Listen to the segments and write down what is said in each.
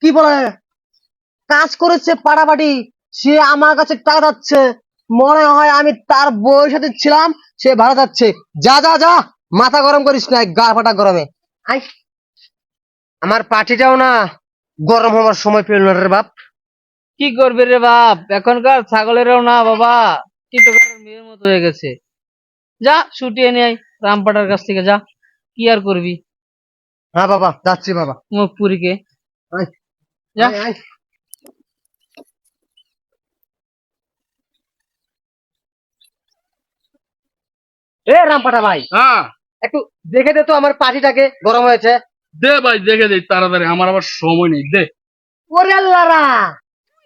কি বলে? কাজ করেছে পাড়াপাড়ি সে আমার কাছে টাকা যাচ্ছে। মনে হয় আমি তার বউয়ের সাথে ছিলাম, সে ভাড়া যাচ্ছে। যা যা যা, মাথা গরম করিস না গা ফাটা গরমে। আই, আমার পার্টিটাও না গরম হওয়ার সময় পেল রে বাপ। কি করবে রে বাপ? এখনকার ছাগলেরও না বাবা টিটোকারের মেয়ের মতো হয়ে গেছে। যা ছুটিয়ে নিয়ে রামপাটার কাছ থেকে যা, কি আর করবি? হ্যাঁ বাবা যাচ্ছি বাবা। মুখ পুরীকে যা। এ রামপাটা ভাই। হ্যাঁ। একটু দেখে দে তো আমার পার্টিটাকে গরম হয়েছে। দে ভাই দেখে দে তাড়াতাড়ি। আমার আবার সময় নেই দে। ওরে লারা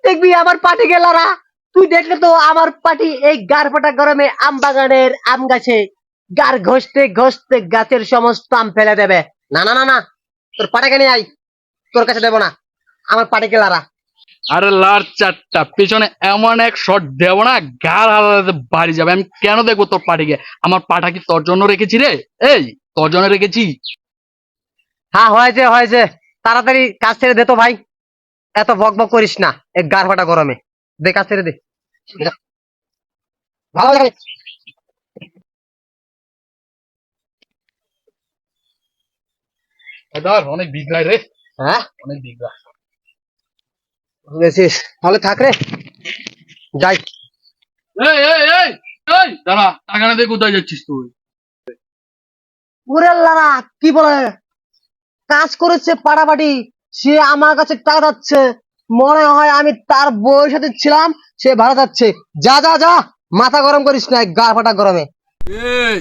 দেখবি আমার পার্টি গেলারা তুই দেখলে তো আমার পার্টি এই গার ফাটা গরমে আম বাগানের আম গাছে গার ঘষতে ঘষতে গাছের সমস্ত আম ফেলে দেবে। না না না না তোর পাটাকে নিয়ে আই তোর কাছে দেবো না। আমার পার্টি গেলারা আরে লার চারটা পিছনে এমন এক শট দেবো না গার হারাতে বাড়ি যাবে। আমি কেন দেখব তোর পাটিকে? আমার পাটা কি তোর জন্য রেখেছি রে? এই তোর জন্য রেখেছি। হ্যাঁ হয়েছে হয়েছে। তাড়াতাড়ি কাজ ছেড়ে দে তো ভাই। এত বক বক করিস না এই গার ফাটা গরমে। দে কাজ ছেড়ে দে। ভালো লাগে। ধর অনেক বিগড়ায় রে। হ্যাঁ? অনেক বিগড়া বুঝেছিস? তাহলে থাক রে। যাই। এই এই এই এই দাঁড়া টাকা না দিয়ে কোথায় যাচ্ছিস তুই? ওরে কি বলে? কাজ করেছে পাড়াপাড়ি সে আমার কাছে টাকা যাচ্ছে। মনে হয় আমি তার বউয়ের সাথে ছিলাম সে ভাড়া যাচ্ছে। যা যা যা মাথা গরম করিস না গা ফাটা গরমে। এই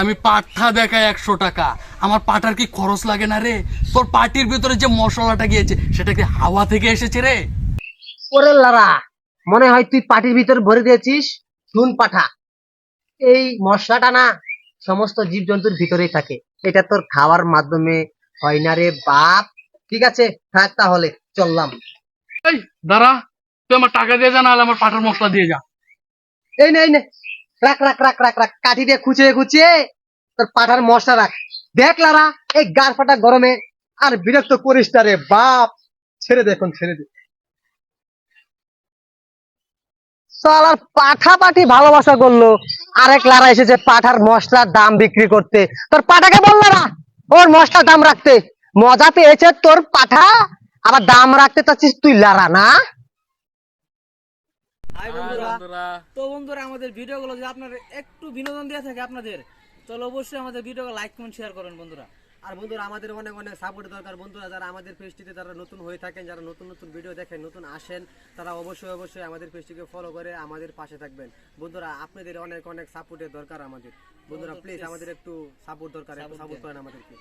আমি পাঠা দেখাই একশো টাকা। আমার পাটার কি খরচ লাগে না রে? তোর পাটির ভিতরে যে মশলাটা গিয়েছে সেটা কি হাওয়া থেকে এসেছে রে? ওরে লারা মনে হয় তুই পাটির ভিতর ভরে দিয়েছিস? চুন পাঠা এই মশলাটা না সমস্ত জীবজন্তুর ভিতরেই থাকে। এটা তোর খাওয়ার মাধ্যমে হয় না রে বাপ। ঠিক আছে থাক তাহলে চললাম। এই দাঁড়া তুই আমার টাকা দিয়ে যা নাহলে আমার পাটার মশলা দিয়ে যা। এই নে এই নে। রাখ রাখ রাখ রাখ রাখ কাঠি দিয়ে খুঁচিয়ে খুঁচিয়ে। তোর পাঠার মশলা রাখ। দেখ লারা এই গার ফাটা গরমে আর বিরক্ত করিস না রে বাপ। ছেড়ে দে এখন ছেড়ে দে। সালার পাঠা পাঠি ভালোবাসা করল। আরেক লারা এসেছে পাঠার মশলার দাম বিক্রি করতে। তোর পাঠাকে বল না ওর মশলার দাম রাখতে। মজা পেয়েছে তোর পাঠা আবার দাম রাখতে চাচ্ছিস তুই লারা না? হাই তো বন্ধুরা আমাদের ভিডিওগুলো যদি আপনার একটু বিনোদন দিয়ে থাকে আপনাদের তাহলে অবশ্যই আমাদের ভিডিওকে লাইক কমেন্ট শেয়ার করেন বন্ধুরা। আর বন্ধুরা আমাদের অনেক অনেক সাপোর্ট দরকার। বন্ধুরা যারা আমাদের পেজটিতে যারা নতুন হয়ে থাকেন যারা নতুন নতুন ভিডিও দেখেন নতুন আসেন তারা অবশ্যই অবশ্যই আমাদের পেজটিকে ফলো করে আমাদের পাশে থাকবেন। বন্ধুরা আপনাদের অনেক অনেক সাপোর্টের দরকার আমাদের। বন্ধুরা প্লিজ আমাদের একটু সাপোর্ট দরকার একটু সাপোর্ট করেন আমাদেরকে।